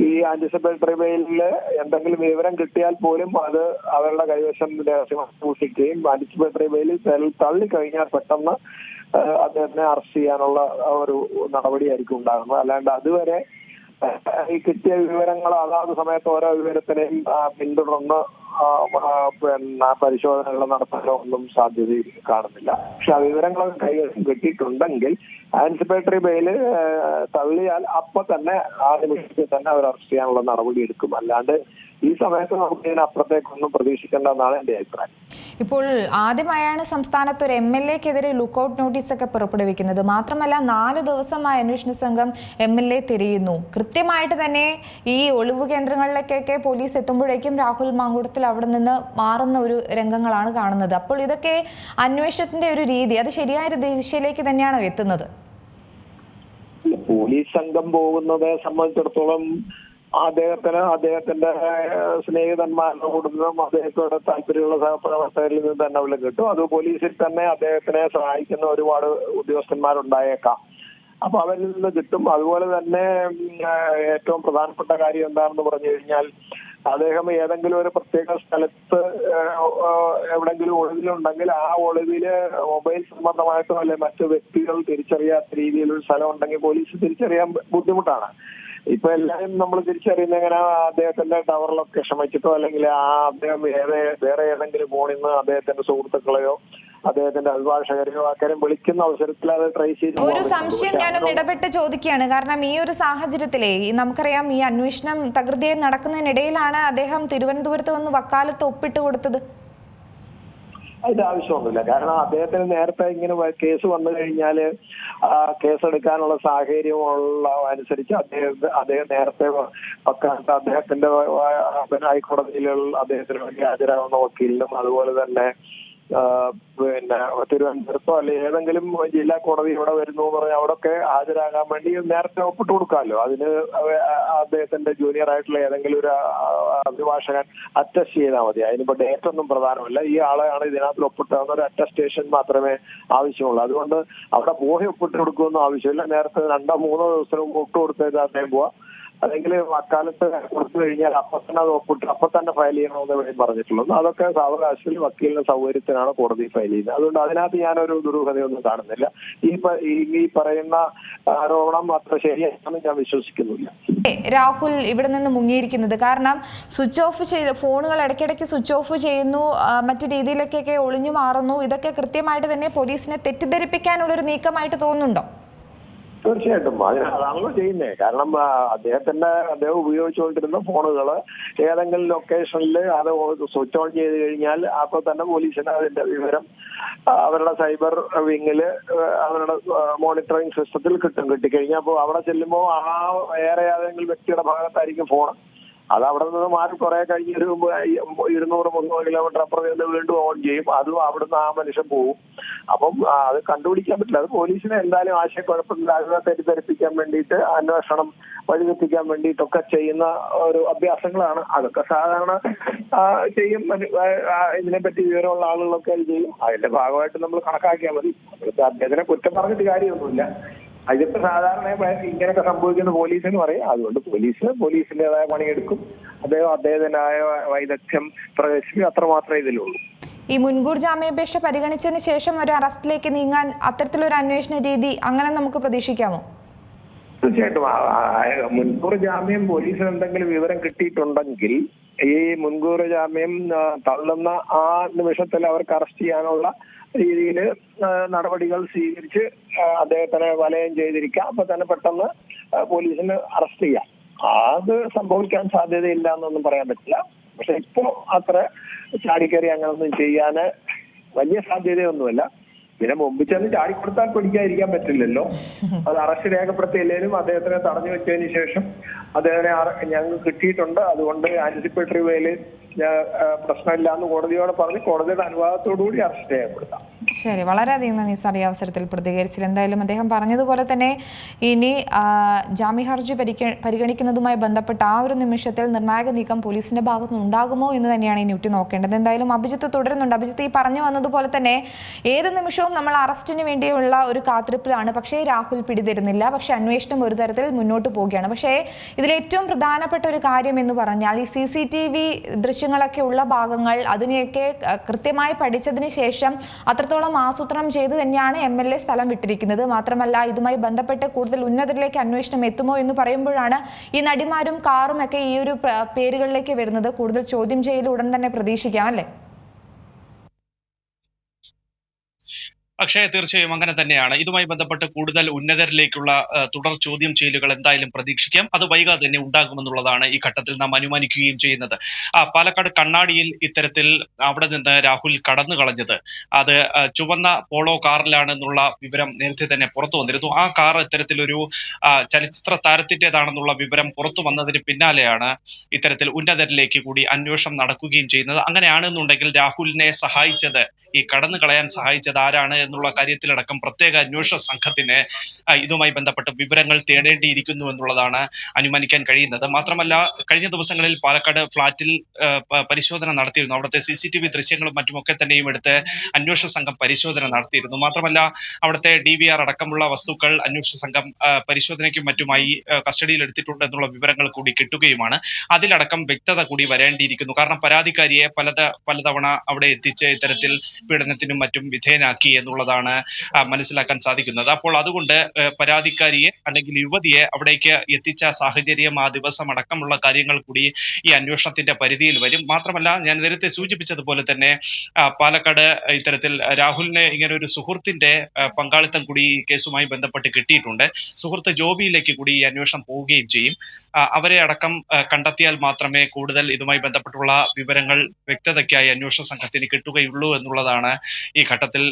ഈ ആന്റിസിപ്പേറ്ററി ബെയിലിൽ എന്തെങ്കിലും വിവരം കിട്ടിയാൽ പോലും അത് അവരുടെ കൈവശം രഹസ്യമായി സൂക്ഷിക്കുകയും ആന്റിസിപ്പേറ്ററി ബെയിലിൽ തള്ളിക്കഴിഞ്ഞാൽ പെട്ടെന്ന് അദ്ദേഹത്തിനെ അറസ്റ്റ് ചെയ്യാനുള്ള ഒരു നടപടിയായിരിക്കും ഉണ്ടാകുന്നത്. അല്ലാണ്ട് അതുവരെ ഈ കിട്ടിയ വിവരങ്ങൾ അതാത് സമയത്ത് ഓരോ വിവരത്തിനെയും പിന്തുടർന്ന് പിന്നെ പരിശോധനകൾ നടത്താനോ ഒന്നും സാധ്യത കാണുന്നില്ല. പക്ഷെ ആ വിവരങ്ങളൊക്കെ കൈവശം കിട്ടിയിട്ടുണ്ടെങ്കിൽ ആൻസിപ്പേറ്ററി ബെയിൽ തള്ളിയാൽ അപ്പൊ തന്നെ ആ നിമിഷത്തിൽ തന്നെ അവർ അറസ്റ്റ് ചെയ്യാനുള്ള നടപടി എടുക്കും. അല്ലാണ്ട് ഈ സമയത്ത് നമുക്ക് ഇതിനപ്പുറത്തേക്കൊന്നും പ്രതീക്ഷിക്കേണ്ടെന്നാണ് എന്റെ അഭിപ്രായം. ഇപ്പോൾ ആദ്യമായാണ് സംസ്ഥാനത്ത് ഒരു എം എൽ എക്കെതിരെ ലുക്കൌട്ട് നോട്ടീസൊക്കെ പുറപ്പെടുവിക്കുന്നത്. മാത്രമല്ല നാല് ദിവസമായി അന്വേഷണ സംഘം എം എൽ എ തിരയുന്നു. കൃത്യമായിട്ട് തന്നെ ഈ ഒളിവ് കേന്ദ്രങ്ങളിലേക്കൊക്കെ പോലീസ് എത്തുമ്പോഴേക്കും രാഹുൽ മാങ്കൂട്ടത്തിൽ അവിടെ നിന്ന് മാറുന്ന ഒരു രംഗങ്ങളാണ് കാണുന്നത്. അപ്പോൾ ഇതൊക്കെ അന്വേഷണത്തിന്റെ ഒരു രീതി. അത് ശരിയായ ദിശയിലേക്ക് തന്നെയാണോ എത്തുന്നത്? പോലീസ് സംഘം പോകുന്നതെ സംബന്ധിച്ചിടത്തോളം അദ്ദേഹത്തിന് അദ്ദേഹത്തിന്റെ സ്നേഹിതന്മാരുടെ കൂടുന്നതും അദ്ദേഹത്തോട് താല്പര്യമുള്ള സഹപ്രവർത്തകരിൽ നിന്ന് തന്നെ വിളി കിട്ടും. അത് പോലീസിൽ തന്നെ അദ്ദേഹത്തിനെ സഹായിക്കുന്ന ഒരുപാട് ഉദ്യോഗസ്ഥന്മാരുണ്ടായേക്കാം. അപ്പൊ അവരിൽ നിന്ന് കിട്ടും. അതുപോലെ തന്നെ ഏറ്റവും പ്രധാനപ്പെട്ട കാര്യം എന്താണെന്ന് പറഞ്ഞു കഴിഞ്ഞാൽ അദ്ദേഹം ഏതെങ്കിലും ഒരു പ്രത്യേക സ്ഥലത്ത് എവിടെങ്കിലും ഒളിവിലുണ്ടെങ്കിൽ ആ ഒളിവിൽ മൊബൈൽ സംബന്ധമായിട്ടോ അല്ലെ മറ്റു വ്യക്തികൾ തിരിച്ചറിയാത്ത രീതിയിൽ ഒരു സ്ഥലം ഉണ്ടെങ്കിൽ പോലീസ് തിരിച്ചറിയാൻ ബുദ്ധിമുട്ടാണ്. ഇപ്പൊ എല്ലാവരും നമ്മൾ തിരിച്ചറിയുന്ന എങ്ങനെ അദ്ദേഹത്തിന്റെ ടവർ ലൊക്കേഷൻ വെച്ചിട്ടോ അല്ലെങ്കിൽ ആ അദ്ദേഹം ഏത് വേറെ ഏതെങ്കിലും ഫോണിൽ നിന്ന് അദ്ദേഹത്തിന്റെ സുഹൃത്തുക്കളെയോ അദ്ദേഹത്തിന്റെ അഭിഭാഷകരെയോ ആക്കാരും വിളിക്കുന്ന അവസരത്തിൽ അത് ട്രേസ് ചെയ്ത് ഒരു സംശയം. ഞാനൊന്ന് ഇടപെട്ട് ചോദിക്കുകയാണ് കാരണം ഈ ഒരു സാഹചര്യത്തിലെ നമുക്കറിയാം ഈ അന്വേഷണം തകൃതിയായി നടക്കുന്നതിനിടയിലാണ് അദ്ദേഹം തിരുവനന്തപുരത്ത് വന്ന് വക്കാലത്ത് ഒപ്പിട്ട് കൊടുത്തത് അതിന്റെ ആവശ്യമൊന്നുമില്ല. കാരണം അദ്ദേഹത്തിന് നേരത്തെ ഇങ്ങനെ കേസ് വന്നു കഴിഞ്ഞാൽ കേസെടുക്കാനുള്ള സാഹചര്യമുള്ള അനുസരിച്ച് അദ്ദേഹം അദ്ദേഹം നേരത്തെ പക്കാത്ത അദ്ദേഹത്തിന്റെ ഹൈക്കോടതിയിലുള്ള അദ്ദേഹത്തിന് വേണ്ടി ഹാജരാകുന്ന വക്കീലിനും അതുപോലെ തന്നെ പിന്നെ തിരുവനന്തപുരത്തോ അല്ലെ ഏതെങ്കിലും ജില്ലാ കോടതി ഇവിടെ വരുന്നു എന്ന് പറഞ്ഞാൽ അവിടെയൊക്കെ ഹാജരാകാൻ വേണ്ടി നേരത്തെ ഒപ്പിട്ട് കൊടുക്കാമല്ലോ. അതിന് അദ്ദേഹത്തിന്റെ ജൂനിയർ ആയിട്ടുള്ള ഏതെങ്കിലും ഒരു അഭിഭാഷകൻ അറ്റസ്റ്റ് ചെയ്താൽ മതി. അതിനിപ്പോ ഡേറ്റ് ഒന്നും പ്രധാനമല്ല. ഈ ആളെയാണ് ഇതിനകത്ത് ഒപ്പിട്ടാവുന്ന ഒരു അറ്റസ്റ്റേഷൻ മാത്രമേ ആവശ്യമുള്ളൂ. അതുകൊണ്ട് അവിടെ പോയി ഒപ്പിട്ട് കൊടുക്കുമെന്നും ആവശ്യമില്ല. നേരത്തെ രണ്ടോ മൂന്നോ ദിവസം ഒപ്പിട്ട് കൊടുത്തത് അദ്ദേഹം പോവാ അല്ലെങ്കിൽ അക്കാലത്ത് കൊടുത്തു കഴിഞ്ഞാൽ അപ്പൊ തന്നെ അത് ഒപ്പിട്ട് അപ്പൊ തന്നെ ഫയൽ ചെയ്യണമെന്ന് ഇവിടെ പറഞ്ഞിട്ടുള്ളത്. അതൊക്കെ സാവകാശത്തിൽ വക്കീലിന്റെ സൗകര്യത്തിനാണ് കോടതി ഫയൽ ചെയ്യുന്നത്. അതുകൊണ്ട് അതിനകത്ത് ഞാനൊരു ദുരൂഹതയൊന്നും കാണുന്നില്ല. ഈ ഈ പറയുന്ന ആരോപണം അത്ര ശരിയാണെന്ന് ഞാൻ വിശ്വസിക്കുന്നില്ല. രാഹുൽ ഇവിടെ നിന്ന് മുങ്ങിയിരിക്കുന്നത്. കാരണം സ്വിച്ച് ഓഫ് ചെയ്ത് ഫോണുകൾ ഇടയ്ക്കിടയ്ക്ക് സ്വിച്ച് ഓഫ് ചെയ്യുന്നു. മറ്റു രീതിയിലൊക്കെയൊക്കെ ഒളിഞ്ഞു മാറുന്നു. ഇതൊക്കെ കൃത്യമായിട്ട് തന്നെ പോലീസിനെ തെറ്റിദ്ധരിപ്പിക്കാനുള്ളൊരു നീക്കമായിട്ട് തോന്നുന്നുണ്ടോ? തീർച്ചയായിട്ടും. അതിന് അതാണല്ലോ ചെയ്യുന്നത് കാരണം അദ്ദേഹത്തിന്റെ അദ്ദേഹം ഉപയോഗിച്ചുകൊണ്ടിരുന്ന ഫോണുകൾ ഏതെങ്കിലും ലൊക്കേഷനിൽ അത് സ്വിച്ച് ഓൺ ചെയ്ത് കഴിഞ്ഞാൽ അപ്പോൾ തന്നെ പോലീസിന് അതിന്റെ വിവരം അവരുടെ സൈബർ വിങ്ങിൽ അവരുടെ മോണിറ്ററിംഗ് സിസ്റ്റത്തിൽ കിട്ടും. കിട്ടിക്കഴിഞ്ഞാൽ അപ്പോൾ അവിടെ ചെല്ലുമ്പോൾ ആ വേറെ ഏതെങ്കിലും വ്യക്തിയുടെ ഭാഗത്തായിരിക്കും ഫോൺ അത് അവിടെ നിന്ന് മാറി കുറെ കഴിഞ്ഞ് ഒരു ഇരുന്നൂറ് മുന്നൂറ് കിലോമീറ്റർ അപ്പുറം നിന്ന് വീണ്ടും ഓൺ ചെയ്യും. അതും അവിടുന്ന് ആ മനുഷ്യൻ പോവും. അപ്പം അത് കണ്ടുപിടിക്കാൻ പറ്റില്ല. അത് പോലീസിനെ എന്തായാലും ആശയക്കുഴപ്പമില്ലാതെ തെറ്റിദ്ധരിപ്പിക്കാൻ വേണ്ടിയിട്ട് അന്വേഷണം വഴിതെറ്റിക്കാൻ വേണ്ടിയിട്ടൊക്കെ ചെയ്യുന്ന ഒരു അഭ്യാസങ്ങളാണ്. അതൊക്കെ സാധാരണ ചെയ്യും. ഇതിനെപ്പറ്റി വിവരമുള്ള ആളുകളൊക്കെ ചെയ്യും. അതിന്റെ ഭാഗമായിട്ട് നമ്മൾ കണക്കാക്കിയാൽ മതി. അദ്ദേഹത്തിനെ കുറ്റം പറഞ്ഞിട്ട് കാര്യമൊന്നുമില്ല. അതിപ്പോ സാധാരണ ഇങ്ങനെയൊക്കെ സംഭവിക്കുന്ന പോലീസിന് പറയാം. അതുകൊണ്ട് പോലീസ് പോലീസിന്റേതായ പണിയെടുക്കും. അദ്ദേഹം അദ്ദേഹത്തിനായ വൈദഗ്ധ്യം പ്രദർശിപ്പിക്കും അത്രമാത്രമേ ഇതിലുള്ളൂ. ഈ മുൻകൂർ ജാമ്യാപേക്ഷ പരിഗണിച്ചതിന് ശേഷം ഒരു അറസ്റ്റിലേക്ക് നീങ്ങാൻ അത്തരത്തിലൊരു അന്വേഷണ രീതി അങ്ങനെ നമുക്ക് പ്രതീക്ഷിക്കാമോ? തീർച്ചയായിട്ടും. മുൻകൂർ ജാമ്യം പോലീസിന് എന്തെങ്കിലും വിവരം കിട്ടിയിട്ടുണ്ടെങ്കിൽ ഈ മുൻകൂർ ജാമ്യം തള്ളുന്ന ആ നിമിഷത്തിൽ അവർക്ക് അറസ്റ്റ് ചെയ്യാനുള്ള രീതിയിൽ നടപടികൾ സ്വീകരിച്ച് അദ്ദേഹത്തിനെ വലയം ചെയ്തിരിക്കാം അപ്പൊ തന്നെ പെട്ടെന്ന് പോലീസിന് അറസ്റ്റ് ചെയ്യാം. അത് സംഭവിക്കാൻ സാധ്യതയില്ല എന്നൊന്നും പറയാൻ പറ്റില്ല. പക്ഷെ ഇപ്പോ അത്ര ചാടിക്കറി അങ്ങനൊന്നും ചെയ്യാന് വലിയ സാധ്യതയൊന്നുമില്ല. പിന്നെ മുമ്പ് ചെന്ന് ചാടിക്കൊടുത്താൽ പിടിക്കാതിരിക്കാൻ പറ്റില്ലല്ലോ. അത് അറസ്റ്റ് രേഖപ്പെടുത്തിയില്ലേലും അദ്ദേഹത്തിനെ തടഞ്ഞു വെച്ചതിന് ശേഷം അദ്ദേഹത്തിനെ ഞങ്ങൾക്ക് കിട്ടിയിട്ടുണ്ട്. അതുകൊണ്ട് ആന്റിസിപ്പേറ്ററി വേൽ പ്രശ്നമില്ല കോടതിയോട് പറഞ്ഞ് കോടതിയുടെ അനുവാദത്തോടുകൂടി അറസ്റ്റ് ചെയ്യപ്പെടുത്താം ശരി വളരെയധികം നന്ദി സാർ ഈ അവസരത്തിൽ പ്രതികരിച്ചത് എന്തായാലും അദ്ദേഹം പറഞ്ഞതുപോലെ തന്നെ ഇനി ജാമ്യ ഹർജി പരിഗണിക്കുന്നതുമായി ബന്ധപ്പെട്ട ആ ഒരു നിമിഷത്തിൽ നിർണായക നീക്കം പോലീസിന്റെ ഭാഗത്ത് നിന്ന് ഉണ്ടാകുമോ എന്ന് തന്നെയാണ് ഇനി ഉറ്റി നോക്കേണ്ടത്. എന്തായാലും അഭിജിത്ത് തുടരുന്നുണ്ട്. അഭിജിത്ത് ഈ പറഞ്ഞു വന്നതുപോലെ തന്നെ ഏത് നിമിഷവും നമ്മൾ അറസ്റ്റിന് വേണ്ടിയുള്ള ഒരു കാത്തിരിപ്പിലാണ്. പക്ഷേ രാഹുൽ പിടിതരുന്നില്ല. പക്ഷെ അന്വേഷണം ഒരു തരത്തിൽ മുന്നോട്ട് പോവുകയാണ്. പക്ഷേ ഇതിൽ ഏറ്റവും പ്രധാനപ്പെട്ട ഒരു കാര്യം എന്ന് പറഞ്ഞാൽ ഈ സി സി ടി വി ദൃശ്യങ്ങളൊക്കെ ഉള്ള ഭാഗങ്ങൾ അതിനെയൊക്കെ കൃത്യമായി പഠിച്ചതിന് ശേഷം അത്രത്തോളം ആസൂത്രണം ചെയ്ത് തന്നെയാണ് എം എൽ എ സ്ഥലം വിട്ടിരിക്കുന്നത്. മാത്രമല്ല ഇതുമായി ബന്ധപ്പെട്ട് കൂടുതൽ ഉന്നതരിലേക്ക് അന്വേഷണം എത്തുമോ എന്ന് പറയുമ്പോഴാണ് ഈ നടിമാരും കാറും ഒക്കെ ഈ ഒരു പേരുകളിലേക്ക് വരുന്നത്. കൂടുതൽ ചോദ്യം ചെയ്യൽ ഉടൻ തന്നെ പ്രതീക്ഷിക്കാം അല്ലേ? പക്ഷേ തീർച്ചയായും അങ്ങനെ തന്നെയാണ്. ഇതുമായി ബന്ധപ്പെട്ട് കൂടുതൽ ഉന്നതരിലേക്കുള്ള തുടർ ചോദ്യം ചെയ്യലുകൾ എന്തായാലും പ്രതീക്ഷിക്കാം. അത് വൈകാതെ തന്നെ ഉണ്ടാകുമെന്നുള്ളതാണ് ഈ ഘട്ടത്തിൽ നാം അനുമാനിക്കുകയും ചെയ്യുന്നത്. ആ പാലക്കാട് കണ്ണാടിയിൽ ഇത്തരത്തിൽ അവിടെ നിന്ന് രാഹുൽ കടന്നു കളഞ്ഞത്. അത് ചുവന്ന പോളോ കാറിലാണെന്നുള്ള വിവരം നേരത്തെ തന്നെ പുറത്തു വന്നിരുന്നു. ആ കാർ ഇത്തരത്തിലൊരു ചലച്ചിത്ര താരത്തിന്റേതാണെന്നുള്ള വിവരം പുറത്തു വന്നതിന് പിന്നാലെയാണ് ഇത്തരത്തിൽ ഉന്നതരിലേക്ക് കൂടി അന്വേഷണം നടക്കുകയും ചെയ്യുന്നത്. അങ്ങനെയാണെന്നുണ്ടെങ്കിൽ രാഹുലിനെ സഹായിച്ചത് ഈ കടന്നു കളയാൻ സഹായിച്ചത് ആരാണ് എന്നുള്ള കാര്യത്തിലടക്കം പ്രത്യേക അന്വേഷണ സംഘത്തിന് ഇതുമായി ബന്ധപ്പെട്ട് വിവരങ്ങൾ തേടേണ്ടിയിരിക്കുന്നു എന്നുള്ളതാണ് അനുമാനിക്കാൻ കഴിയുന്നത്. മാത്രമല്ല കഴിഞ്ഞ ദിവസങ്ങളിൽ പാലക്കാട് ഫ്ളാറ്റിൽ പരിശോധന നടത്തിയിരുന്നു. അവിടുത്തെ സി സി ടി വി ദൃശ്യങ്ങളും മറ്റുമൊക്കെ തന്നെയും എടുത്ത് അന്വേഷണ സംഘം പരിശോധന നടത്തിയിരുന്നു. മാത്രമല്ല അവിടുത്തെ ഡി വി ആർ അടക്കമുള്ള വസ്തുക്കൾ അന്വേഷണ സംഘം പരിശോധനയ്ക്കും മറ്റുമായി കസ്റ്റഡിയിൽ എടുത്തിട്ടുണ്ട് എന്നുള്ള വിവരങ്ങൾ കൂടി കിട്ടുകയുമാണ്. അതിലടക്കം വ്യക്തത കൂടി വരേണ്ടിയിരിക്കുന്നു. കാരണം പരാതിക്കാരിയെ പലത പലതവണ അവിടെ എത്തിച്ച് ഇത്തരത്തിൽ പീഡനത്തിനും മറ്റും വിധേയനാക്കി എന്നുള്ളതാണ് മനസ്സിലാക്കാൻ സാധിക്കുന്നത്. അപ്പോൾ അതുകൊണ്ട് പരാതിക്കാരിയെ അല്ലെങ്കിൽ യുവതിയെ അവിടേക്ക് എത്തിച്ച സാഹചര്യം ആ ദിവസം അടക്കമുള്ള കാര്യങ്ങൾ കൂടി ഈ അന്വേഷണത്തിന്റെ പരിധിയിൽ വരും. മാത്രമല്ല ഞാൻ നേരത്തെ സൂചിപ്പിച്ചതുപോലെ തന്നെ പാലക്കാട് ഇത്തരത്തിൽ രാഹുലിനെ ഇങ്ങനെ ഒരു സുഹൃത്തിന്റെ പങ്കാളിത്തം കൂടി ഈ കേസുമായി ബന്ധപ്പെട്ട് കിട്ടിയിട്ടുണ്ട്. സുഹൃത്ത് ജോബിയിലേക്ക് കൂടി ഈ അന്വേഷണം പോവുകയും ചെയ്യും. അവരെ അടക്കം കണ്ടെത്തിയാൽ മാത്രമേ കൂടുതൽ ഇതുമായി ബന്ധപ്പെട്ടുള്ള വിവരങ്ങൾ വ്യക്തതയ്ക്കായി അന്വേഷണ സംഘത്തിന് കിട്ടുകയുള്ളൂ എന്നുള്ളതാണ് ഈ ഘട്ടത്തിൽ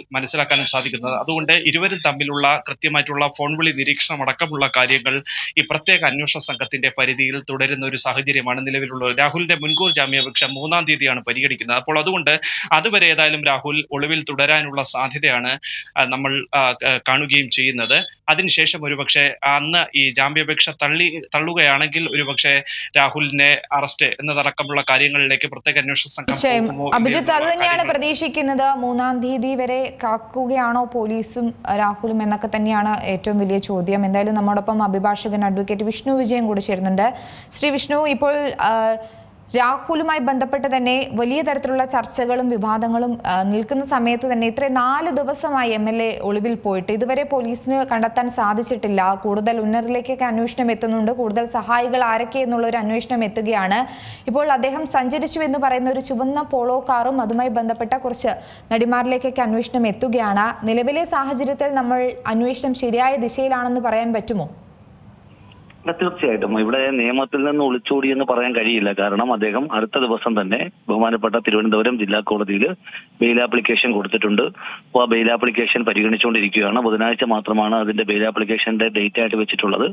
മനസ്സിലാക്കാനും സാധിക്കുന്നത്. അതുകൊണ്ട് ഇരുവരും തമ്മിലുള്ള കൃത്യമായിട്ടുള്ള ഫോൺ വിളി നിരീക്ഷണം അടക്കമുള്ള കാര്യങ്ങൾ ഈ പ്രത്യേക അന്വേഷണ സംഘത്തിന്റെ പരിധിയിൽ തുടരുന്ന ഒരു സാഹചര്യമാണ് നിലവിലുള്ളത്. രാഹുലിന്റെ മുൻകൂർ ജാമ്യാപേക്ഷ മൂന്നാം തീയതിയാണ് പരിഗണിക്കുന്നത്. അപ്പോൾ അതുകൊണ്ട് അതുവരെ ഏതായാലും രാഹുൽ ഒളിവിൽ തുടരാനുള്ള സാധ്യതയാണ് നമ്മൾ കാണുകയും ചെയ്യുന്നത്. അതിനുശേഷം ഒരുപക്ഷെ അന്ന് ഈ ജാമ്യാപേക്ഷ തള്ളി തള്ളുകയാണെങ്കിൽ ഒരുപക്ഷെ രാഹുലിനെ അറസ്റ്റ് എന്നതടക്കമുള്ള കാര്യങ്ങളിലേക്ക് പ്രത്യേക അന്വേഷണ സംഘം അഭിജിത്ത് അത് തന്നെയാണ് പ്രതീക്ഷിക്കുന്നത്. മൂന്നാം തീയതി വരെ കാക്കുകയാണോ പോലീസും രാഹുലും എന്നൊക്കെ തന്നെയാണ് ഏറ്റവും വലിയ ചോദ്യം. എന്തായാലും നമ്മോടൊപ്പം അഭിഭാഷകൻ അഡ്വക്കേറ്റ് വിഷ്ണു വിജയൻ കൂടി ചേരുന്നുണ്ട്. ശ്രീ വിഷ്ണു ഇപ്പോൾ രാഹുലുമായി ബന്ധപ്പെട്ട് തന്നെ വലിയ തരത്തിലുള്ള ചർച്ചകളും വിവാദങ്ങളും നിൽക്കുന്ന സമയത്ത് തന്നെ ഇത്ര നാല് ദിവസമായി എം എൽ എ ഒളിവിൽ പോയിട്ട് ഇതുവരെ പോലീസിന് കണ്ടെത്താൻ സാധിച്ചിട്ടില്ല. കൂടുതൽ ഉന്നതരിലേക്കൊക്കെ അന്വേഷണം എത്തുന്നുണ്ട്. കൂടുതൽ സഹായികൾ ആരൊക്കെ എന്നുള്ള ഒരു അന്വേഷണം എത്തുകയാണ്. ഇപ്പോൾ അദ്ദേഹം സഞ്ചരിച്ചു എന്ന് പറയുന്ന ഒരു ചുവന്ന പോളോ കാറും അതുമായി ബന്ധപ്പെട്ട കുറച്ച് നടിമാരിലേക്കൊക്കെ അന്വേഷണം എത്തുകയാണ്. നിലവിലെ സാഹചര്യത്തിൽ നമ്മൾ അന്വേഷണം ശരിയായ ദിശയിലാണെന്ന് പറയാൻ പറ്റുമോ? തീർച്ചയായിട്ടും. ഇവിടെ നിയമത്തിൽ നിന്ന് ഒളിച്ചോടി എന്ന് പറയാൻ കഴിയില്ല. കാരണം അദ്ദേഹം അടുത്ത ദിവസം തന്നെ ബഹുമാനപ്പെട്ട തിരുവനന്തപുരം ജില്ലാ കോടതിയിൽ ബെയിൽ ആപ്ലിക്കേഷൻ കൊടുത്തിട്ടുണ്ട്. അപ്പോൾ ആ ബെയിൽ ആപ്ലിക്കേഷൻ പരിഗണിച്ചുകൊണ്ടിരിക്കുകയാണ്. ബുധനാഴ്ച മാത്രമാണ് അതിന്റെ ബെയിൽ ആപ്ലിക്കേഷന്റെ ഡേറ്റ് ആയിട്ട് വെച്ചിട്ടുള്ളത്.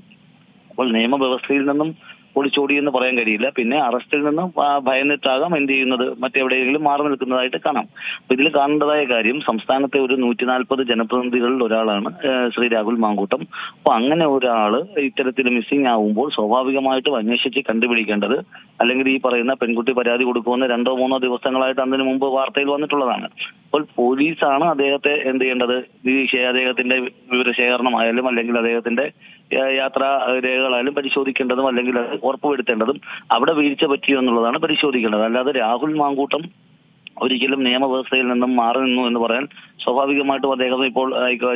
അപ്പോൾ നിയമവ്യവസ്ഥയിൽ നിന്നും ഒളിച്ചോടി എന്ന് പറയാൻ കഴിയില്ല. പിന്നെ അറസ്റ്റിൽ നിന്നും ഭയന്നിട്ടാകാം എന്ത് ചെയ്യുന്നത്? മറ്റെവിടെയെങ്കിലും മാറി നിൽക്കുന്നതായിട്ട് കാണാം. അപ്പൊ ഇതിൽ കാണേണ്ടതായ കാര്യം സംസ്ഥാനത്തെ ഒരു നൂറ്റി നാൽപ്പത് ജനപ്രതിനിധികളിൽ ഒരാളാണ് ശ്രീ രാഹുൽ മാങ്കൂട്ടം. അപ്പൊ അങ്ങനെ ഒരാൾ ഇത്തരത്തിൽ മിസ്സിംഗ് ആവുമ്പോൾ സ്വാഭാവികമായിട്ടും അന്വേഷിച്ച് കണ്ടുപിടിക്കേണ്ടത് അല്ലെങ്കിൽ ഈ പറയുന്ന പെൺകുട്ടി പരാതി കൊടുക്കുമെന്ന് രണ്ടോ മൂന്നോ ദിവസങ്ങളായിട്ട് അതിനു മുമ്പ് വാർത്തയിൽ വന്നിട്ടുള്ളതാണ്. അപ്പോൾ പോലീസാണ് അദ്ദേഹത്തെ എന്ത് ചെയ്യേണ്ടത്? ഈ അദ്ദേഹത്തിന്റെ വിവരശേഖരണമായാലും അല്ലെങ്കിൽ അദ്ദേഹത്തിന്റെ യാത്രാ രേഖകളായാലും പരിശോധിക്കേണ്ടതും അല്ലെങ്കിൽ അത് ഉറപ്പുവരുത്തേണ്ടതും അവിടെ വീഴ്ച പറ്റിയോ എന്നുള്ളതാണ് പരിശോധിക്കേണ്ടത്. അല്ലാതെ രാഹുൽ മാങ്കൂട്ടം ഒരിക്കലും നിയമവ്യവസ്ഥയിൽ നിന്നും മാറി നിന്നു എന്ന് പറയാൻ സ്വാഭാവികമായിട്ടും അദ്ദേഹം ഇപ്പോൾ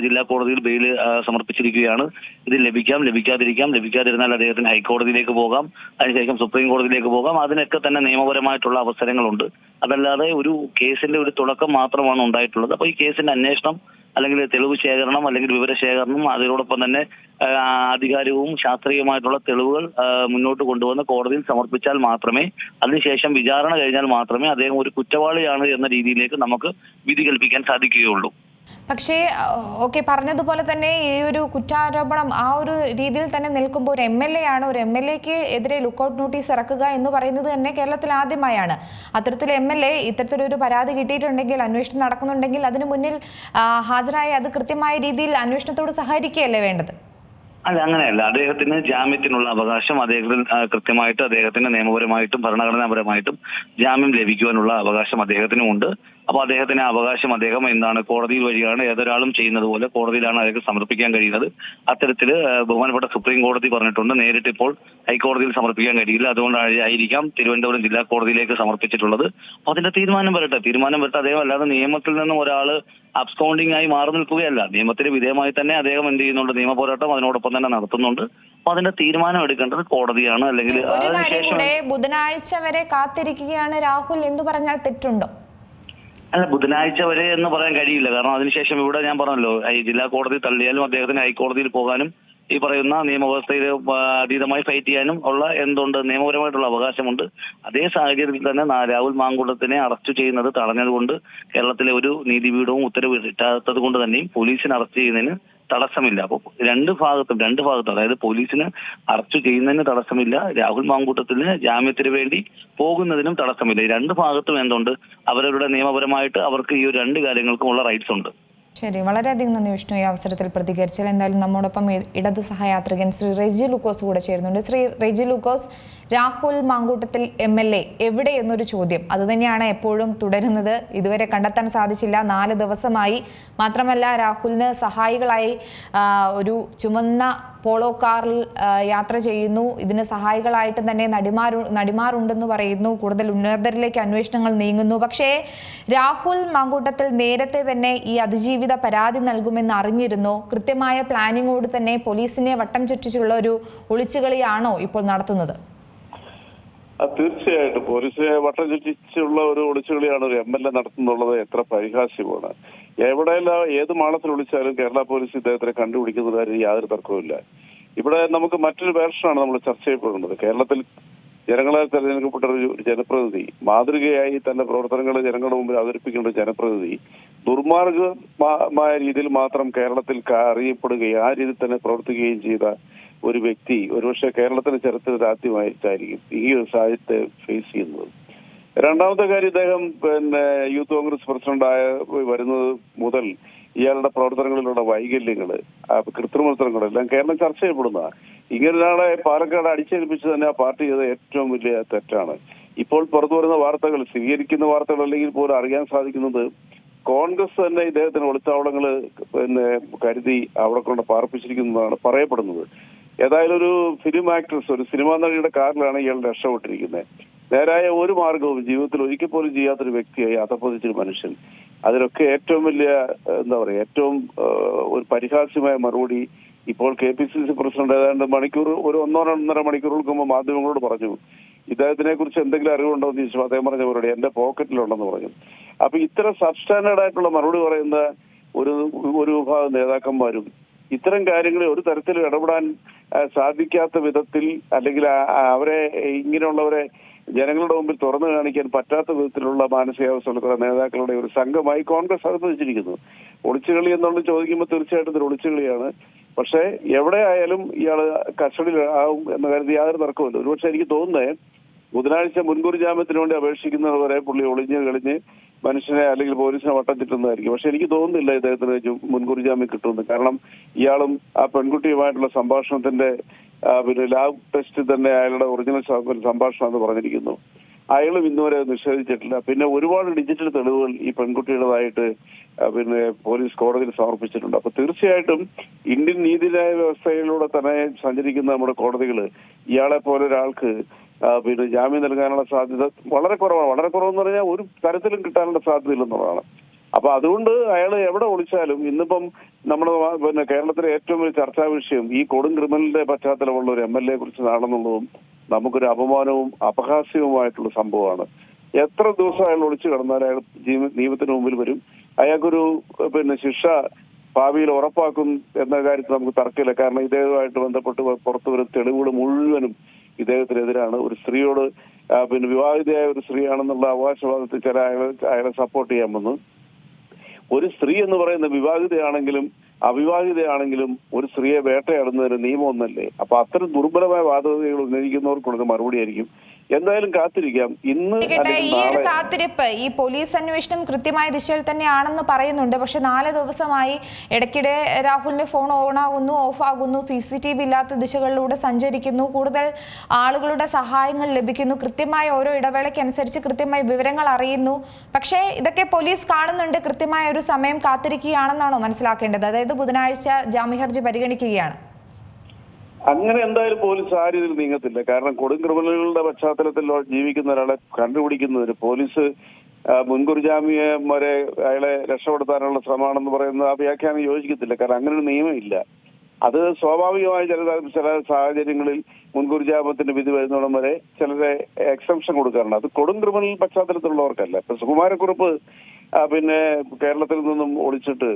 ജില്ലാ കോടതിയിൽ ബെയിൽ സമർപ്പിച്ചിരിക്കുകയാണ്. ഇത് ലഭിക്കാം ലഭിക്കാതിരിക്കാം ലഭിക്കാതിരുന്നാൽ അദ്ദേഹത്തിന് ഹൈക്കോടതിയിലേക്ക് പോകാം അതിനുശേഷം സുപ്രീം കോടതിയിലേക്ക് പോകാം. അതിനൊക്കെ തന്നെ നിയമപരമായിട്ടുള്ള അവസരങ്ങളുണ്ട്. അതല്ലാതെ ഒരു കേസിന്റെ ഒരു തുടക്കം മാത്രമാണ് ഉണ്ടായിട്ടുള്ളത്. അപ്പൊ ഈ കേസിന്റെ അന്വേഷണം അല്ലെങ്കിൽ തെളിവ് ശേഖരണം അല്ലെങ്കിൽ വിവരശേഖരണം അതിനോടൊപ്പം തന്നെ ആധികാരികവും ശാസ്ത്രീയമായിട്ടുള്ള തെളിവുകൾ മുന്നോട്ട് കൊണ്ടുവന്ന് കോടതിയിൽ സമർപ്പിച്ചാൽ മാത്രമേ അതിനുശേഷം വിചാരണ കഴിഞ്ഞാൽ മാത്രമേ അദ്ദേഹം ഒരു കുറ്റവാളിയാണ് എന്ന രീതിയിലേക്ക് നമുക്ക് വിധി കൽപ്പിക്കാൻ സാധിക്കുകയുള്ളൂ. പക്ഷേ ഓക്കെ പറഞ്ഞതുപോലെ തന്നെ ഈ ഒരു കുറ്റാരോപണം ആ ഒരു രീതിയിൽ തന്നെ നിൽക്കുമ്പോൾ ഒരു എം എൽ എ ആണ്. ഒരു എം എൽ എക്ക് എതിരെ ലുക്കൌട്ട് നോട്ടീസ് ഇറക്കുക എന്ന് പറയുന്നത് തന്നെ കേരളത്തിൽ ആദ്യമായാണ്. അത്തരത്തിൽ എം എൽ എ ഇത്തരത്തിലൊരു പരാതി കിട്ടിയിട്ടുണ്ടെങ്കിൽ അന്വേഷണം നടക്കുന്നുണ്ടെങ്കിൽ അതിന് മുന്നിൽ ഹാജരായി അത് കൃത്യമായ രീതിയിൽ അന്വേഷണത്തോട് സഹകരിക്കുകയല്ലേ വേണ്ടത്? അല്ല അങ്ങനെയല്ല. അദ്ദേഹത്തിന് ജാമ്യത്തിനുള്ള അവകാശം അദ്ദേഹത്തിന് കൃത്യമായിട്ട് അദ്ദേഹത്തിന് നിയമപരമായിട്ടും ഭരണഘടനാപരമായിട്ടും ജാമ്യം ലഭിക്കുവാനുള്ള അവകാശം അദ്ദേഹത്തിനും ഉണ്ട് അപ്പൊ അദ്ദേഹത്തിന് അവകാശം അദ്ദേഹം എന്താണ് കോടതിയിൽ വഴിയാണ് ഏതൊരാളും ചെയ്യുന്നത് പോലെ കോടതിയിലാണ് അദ്ദേഹം സമർപ്പിക്കാൻ കഴിയുന്നത്. അത്തരത്തിൽ ബഹുമാനപ്പെട്ട സുപ്രീം കോടതി പറഞ്ഞിട്ടുണ്ട് നേരിട്ട് ഇപ്പോൾ ഹൈക്കോടതിയിൽ സമർപ്പിക്കാൻ കഴിയില്ല. അതുകൊണ്ട് ആയിരിക്കാം തിരുവനന്തപുരം ജില്ലാ കോടതിയിലേക്ക് സമർപ്പിച്ചിട്ടുള്ളത്. അപ്പൊ അതിന്റെ തീരുമാനം വരട്ടെ. തീരുമാനം വരട്ടെ. അദ്ദേഹം അല്ലാതെ നിയമത്തിൽ നിന്നും ഒരാൾ അബ്സ്കൗണ്ടിംഗ് ആയി മാറി നിൽക്കുകയല്ല. നിയമത്തിന് വിധേയമായി തന്നെ അദ്ദേഹം എന്ത് ചെയ്യുന്നുണ്ട്? നിയമ പോരാട്ടം അതിനോടൊപ്പം തന്നെ നടത്തുന്നുണ്ട്. അപ്പൊ അതിന്റെ തീരുമാനം എടുക്കേണ്ടത് കോടതിയാണ്. അല്ലെങ്കിൽ ബുധനാഴ്ച വരെ കാത്തിരിക്കുകയാണ് രാഹുൽ. എന്ന് പറഞ്ഞാൽ തെറ്റുണ്ടോ? അല്ല ബുധനാഴ്ച വരെ എന്ന് പറയാൻ കഴിയില്ല. കാരണം അതിനുശേഷം ഇവിടെ ഞാൻ പറഞ്ഞല്ലോ ഈ ജില്ലാ കോടതി തള്ളിയാലും അദ്ദേഹത്തിന് ഹൈക്കോടതിയിൽ പോകാനും ഈ പറയുന്ന നിയമവ്യവസ്ഥയിൽ അതീതമായി ഫൈറ്റ് ചെയ്യാനും ഉള്ള എന്തുണ്ട് നിയമപരമായിട്ടുള്ള അവകാശമുണ്ട്. അതേ സാഹചര്യത്തിൽ തന്നെ രാഹുൽ മാങ്കുണ്ടത്തിനെ അറസ്റ്റ് ചെയ്യുന്നത് തടഞ്ഞതുകൊണ്ട് കേരളത്തിലെ ഒരു നീതിപീഠവും ഉത്തരവ് ഇട്ടാത്തത് കൊണ്ട് തന്നെയും പോലീസിനെ അറസ്റ്റ് ചെയ്യുന്നതിന് തടസ്സമില്ല. അപ്പോൾ രണ്ട് ഭാഗത്തും രണ്ട് ഭാഗത്തും അതായത് പോലീസിന് അറസ്റ്റ് ചെയ്യുന്നതിന് തടസ്സമില്ല രാഹുൽ മാങ്കൂട്ടത്തിന് ജാമ്യത്തിന് വേണ്ടി പോകുന്നതിനും തടസ്സമില്ല. ഈ രണ്ട് ഭാഗത്തും എന്തുണ്ട്? അവരവരുടെ നിയമപരമായിട്ട് അവർക്ക് ഈ രണ്ട് കാര്യങ്ങൾക്കും ഉള്ള റൈറ്റ്സ് ഉണ്ട്. ശരി. വളരെയധികം നന്ദി വിഷ്ണു ഈ അവസരത്തിൽ പ്രതികരിച്ചാൽ എന്തായാലും നമ്മോടൊപ്പം ഇടത് സഹയാത്രികൻ ശ്രീ റെജി ലൂക്കോസ് കൂടെ ചേരുന്നുണ്ട്. Shri Reji Lukose Rahul Mankoottathil M L A എവിടെ എന്നൊരു ചോദ്യം. അതുതന്നെയാണ് എപ്പോഴും തുടരുന്നത്. ഇതുവരെ കണ്ടെത്താൻ സാധിച്ചില്ല. നാല് ദിവസമായി മാത്രമല്ല രാഹുലിന് സഹായികളായി ഒരു ചുമന്ന പോളോ കാറിൽ യാത്ര ചെയ്യുന്നു. ഇതിന് സഹായികളായിട്ട് തന്നെ നടിമാരു നടിമാറുണ്ടെന്ന് പറയുന്നു. കൂടുതൽ ഉന്നതരിലേക്ക് അന്വേഷണങ്ങൾ നീങ്ങുന്നു. പക്ഷേ രാഹുൽ മാങ്കൂട്ടത്തിൽ നേരത്തെ തന്നെ ഈ അതിജീവിത പരാതി നൽകുമെന്ന് അറിഞ്ഞിരുന്നു. കൃത്യമായ പ്ലാനിങ്ങോട് തന്നെ പോലീസിനെ വട്ടം ചുറ്റിച്ചുള്ള ഒരു ഒളിച്ചുകളിയാണോ ഇപ്പോൾ നടത്തുന്നത്? തീർച്ചയായിട്ടും. പോലീസിനെ വട്ടം ചുറ്റിച്ചുള്ള ഒരു ഒളിച്ചുകളിയാണ് ഒരു എം എൽ എ നടത്തുന്നുള്ളത്. എത്ര പരിഹാസ്യമാണ്. എവിടെയെല്ലാം ഏത് മാളത്തിൽ വിളിച്ചാലും കേരള പോലീസ് ഇദ്ദേഹത്തിനെ കണ്ടുപിടിക്കുന്ന കാര്യം യാതൊരു തർക്കവുമില്ല ഇവിടെ നമുക്ക് മറ്റൊരു വേർഷനാണ് നമ്മൾ ചർച്ച ചെയ്യപ്പെടുന്നത്. കേരളത്തിൽ ജനങ്ങളാൽ തെരഞ്ഞെടുക്കപ്പെട്ട ഒരു ജനപ്രതിനിധി മാതൃകയായി തന്റെ പ്രവർത്തനങ്ങൾ ജനങ്ങളുടെ മുമ്പിൽ അവതരിപ്പിക്കേണ്ട ഒരു ജനപ്രതിനിധി ദുർമാർഗമായ രീതിയിൽ മാത്രം കേരളത്തിൽ അറിയപ്പെടുകയും ആ രീതിയിൽ തന്നെ പ്രവർത്തിക്കുകയും ചെയ്ത ഒരു വ്യക്തി ഒരുപക്ഷെ കേരളത്തിന്റെ ചരിത്രത്തിൽ ആദ്യമായിട്ടായിരിക്കും ഈ ഒരു സാഹചര്യത്തെ ഫേസ് ചെയ്യുന്നത്. രണ്ടാമത്തെ കാര്യം ഇദ്ദേഹം പിന്നെ യൂത്ത് കോൺഗ്രസ് പ്രസിഡന്റായ വരുന്നത് മുതൽ ഇയാളുടെ പ്രവർത്തനങ്ങളിലുള്ള കൃത്രിമത്വങ്ങൾ എല്ലാം കേരളം ചർച്ച ചെയ്യപ്പെടുന്ന ഇങ്ങനെ ഒരാളെ പാലക്കാട് അടിച്ചേൽപ്പിച്ച് തന്നെ ആ പാർട്ടി ചെയ്ത ഏറ്റവും വലിയ തെറ്റാണ്. ഇപ്പോൾ പുറത്തു വരുന്ന വാർത്തകൾ സ്വീകരിക്കുന്ന വാർത്തകൾ അല്ലെങ്കിൽ പോലും അറിയാൻ സാധിക്കുന്നത് കോൺഗ്രസ് തന്നെ ഇദ്ദേഹത്തിന് ഒളിത്താവളങ്ങൾ പിന്നെ കരുതി അവിടെ കൊണ്ട് പാർപ്പിച്ചിരിക്കുന്നതാണ് പറയപ്പെടുന്നത്. ഏതായാലും ഒരു ഫിലിം ആക്ട്രസ് ഒരു സിനിമാ നടിയുടെ കാറിലാണ് ഇയാൾ രക്ഷപ്പെട്ടിരിക്കുന്നത്. നേരായ ഒരു മാർഗവും ജീവിതത്തിൽ ഒരിക്കൽ പോലും ചെയ്യാത്തൊരു വ്യക്തിയായി അധപ്പതിച്ചൊരു മനുഷ്യൻ. അതിലൊക്കെ ഏറ്റവും വലിയ എന്താ പറയാ ഏറ്റവും ഒരു പരിഹാസ്യമായ മറുപടി ഇപ്പോൾ K P C C president ഏതാണ്ട് മണിക്കൂർ ഒരു ഒന്നോ ഒന്നര മണിക്കൂറുകൾക്ക് മുമ്പ് മാധ്യമങ്ങളോട് പറഞ്ഞു. ഇദ്ദേഹത്തിനെ കുറിച്ച് എന്തെങ്കിലും അറിവുണ്ടോ എന്ന് ചോദിച്ചു അദ്ദേഹം പറഞ്ഞ മറുപടി എന്റെ പോക്കറ്റിലുണ്ടെന്ന് പറഞ്ഞു. അപ്പൊ ഇത്ര സബ്സ്റ്റാൻഡേർഡ് ആയിട്ടുള്ള മറുപടി പറയുന്ന ഒരു ഒരു വിഭാഗം നേതാക്കന്മാരും ഇത്തരം കാര്യങ്ങളിൽ ഒരു തരത്തിലും ഇടപെടാൻ സാധിക്കാത്ത വിധത്തിൽ അല്ലെങ്കിൽ അവരെ ഇങ്ങനെയുള്ളവരെ ജനങ്ങളുടെ മുമ്പിൽ തുറന്നു കാണിക്കാൻ പറ്റാത്ത വിധത്തിലുള്ള മാനസികാവസ്ഥയുള്ള നേതാക്കളുടെ ഒരു സംഘമായി കോൺഗ്രസ് അകത്ത് വെച്ചിരിക്കുന്നു. ഒളിച്ചുകളി എന്നുള്ളത് ചോദിക്കുമ്പോൾ തീർച്ചയായിട്ടും ഇതൊരു ഒളിച്ചുകളിയാണ്. പക്ഷേ എവിടെ ആയാലും ഇയാൾ കസ്റ്റഡിയിൽ ആവും എന്ന കാര്യത്തിൽ യാതൊരു തർക്കമില്ല ഒരുപക്ഷെ എനിക്ക് തോന്നുന്നത് ബുധനാഴ്ച മുൻകൂർ ജാമ്യത്തിന് വേണ്ടി അപേക്ഷിക്കുന്നവരെ പുള്ളി ഒളിഞ്ഞ് കളിഞ്ഞ് മനുഷ്യനെ അല്ലെങ്കിൽ പോലീസിനെ വട്ടം ചുറ്റുന്നതായിരിക്കും പക്ഷെ എനിക്ക് തോന്നുന്നില്ല ഇദ്ദേഹത്തിന് മുൻകൂർ ജാമ്യം കിട്ടുമെന്ന്. കാരണം ഇയാളും ആ പെൺകുട്ടിയുമായിട്ടുള്ള സംഭാഷണത്തിന്റെ പിന്നെ ലാബ് ടെസ്റ്റ് തന്നെ അയാളുടെ ഒറിജിനൽ സംഭാഷണം എന്ന് പറഞ്ഞിരിക്കുന്നു. അയാളും ഇന്നുവരെ നിഷേധിച്ചിട്ടില്ല. പിന്നെ ഒരുപാട് ഡിജിറ്റൽ തെളിവുകൾ ഈ പെൺകുട്ടിയുടേതായിട്ട് പിന്നെ പോലീസ് കോടതിയിൽ സമർപ്പിച്ചിട്ടുണ്ട്. അപ്പൊ തീർച്ചയായിട്ടും ഇന്ത്യൻ നീതിന്യായ വ്യവസ്ഥയിലൂടെ തന്നെ സഞ്ചരിക്കുന്ന നമ്മുടെ കോടതികൾ ഇയാളെ പോലെ ഒരാൾക്ക് പിന്നെ ജാമ്യം നൽകാനുള്ള സാധ്യത വളരെ കുറവാണ്. വളരെ കുറവെന്ന് പറഞ്ഞാൽ ഒരു തരത്തിലും കിട്ടാനുള്ള സാധ്യതയില്ലെന്നുള്ളതാണ്. അപ്പൊ അതുകൊണ്ട് അയാൾ എവിടെ ഒളിച്ചാലും ഇന്നിപ്പം നമ്മുടെ പിന്നെ കേരളത്തിലെ ഏറ്റവും വലിയ ചർച്ചാ വിഷയം ഈ കൊടും ക്രിമിനലിന്റെ പശ്ചാത്തലമുള്ള ഒരു എം എൽ എ കുറിച്ച് കുറിച്ചാണെന്നുള്ളതും നമുക്കൊരു അപമാനവും അപഹാസ്യവുമായിട്ടുള്ള സംഭവമാണ്. എത്ര ദിവസം അയാൾ ഒളിച്ചു കിടന്നാൽ അയാൾ ജീവ- നിയമത്തിന് മുമ്പിൽ വരും. അയാൾക്കൊരു പിന്നെ ശിക്ഷ ഭാവിയിൽ ഉറപ്പാക്കും എന്ന കാര്യത്തിൽ നമുക്ക് തർക്കമില്ല. കാരണം ഇതേതുമായിട്ട് ബന്ധപ്പെട്ട് പുറത്തു വരുന്ന തെളിവുകൾ മുഴുവനും ഇദ്ദേഹത്തിനെതിരാണ് ഒരു സ്ത്രീയോട് പിന്നെ വിവാഹിതയായ ഒരു സ്ത്രീയാണെന്നുള്ള അവകാശവാദത്തിൽ ചില അയാളെ അയാളെ സപ്പോർട്ട് ചെയ്യാൻ വന്നു. ഒരു സ്ത്രീ എന്ന് പറയുന്ന വിവാഹിതയാണെങ്കിലും അവിവാഹിതയാണെങ്കിലും ഒരു സ്ത്രീയെ വേട്ടയാടുന്നതിന് നിയമം ഒന്നല്ലേ അപ്പൊ അത്തരം ദുർബലമായ വാദഗതികൾ ഉന്നയിക്കുന്നവർക്കുള്ളത് മറുപടി ആയിരിക്കും. എന്തായാലും കാത്തിരിക്കാം. ഇന്ന് ഈ ഒരു കാത്തിരിപ്പ് ഈ പോലീസ് അന്വേഷണം കൃത്യമായ ദിശയിൽ തന്നെയാണെന്ന് പറയുന്നുണ്ട്. പക്ഷെ നാല് ദിവസമായി ഇടയ്ക്കിടെ രാഹുലിന്റെ ഫോൺ ഓൺ ആകുന്നു ഓഫ് ആകുന്നു സി സി ടി വി ഇല്ലാത്ത ദിശകളിലൂടെ സഞ്ചരിക്കുന്നു. കൂടുതൽ ആളുകളുടെ സഹായങ്ങൾ ലഭിക്കുന്നു. കൃത്യമായ ഓരോ ഇടവേളയ്ക്കനുസരിച്ച് കൃത്യമായ വിവരങ്ങൾ അറിയുന്നു. പക്ഷേ ഇതൊക്കെ പോലീസ് കാണുന്നുണ്ട്. കൃത്യമായ ഒരു സമയം കാത്തിരിക്കുകയാണെന്നാണോ മനസ്സിലാക്കേണ്ടത്? അതായത് ബുധനാഴ്ച ജാമ്യഹർജി പരിഗണിക്കുകയാണ്. അങ്ങനെ എന്തായാലും പോലീസ് ആ രീതിയിൽ നീങ്ങത്തില്ല. കാരണം കൊടും ക്രിമിനലുകളുടെ പശ്ചാത്തലത്തിൽ ജീവിക്കുന്ന ഒരാളെ കണ്ടുപിടിക്കുന്നതിന് പോലീസ് മുൻകൂർ ജാമ്യം വരെ അയാളെ രക്ഷപ്പെടുത്താനുള്ള ശ്രമമാണെന്ന് പറയുന്ന ആ വ്യാഖ്യാനം യോജിക്കത്തില്ല. കാരണം അങ്ങനെ ഒരു നിയമമില്ല അത് സ്വാഭാവികമായ ചില ചില സാഹചര്യങ്ങളിൽ മുൻകൂർ ജാമ്യത്തിന്റെ വിധി വരുന്നിടം വരെ ചിലരെ എക്സംഷൻ കൊടുക്കാറുണ്ട്. അത് കൊടും ക്രിമിനൽ പശ്ചാത്തലത്തിലുള്ളവർക്കല്ല. ഇപ്പൊ സുകുമാരക്കുറുപ്പ് പിന്നെ കേരളത്തിൽ നിന്നും ഒളിച്ചിട്ട്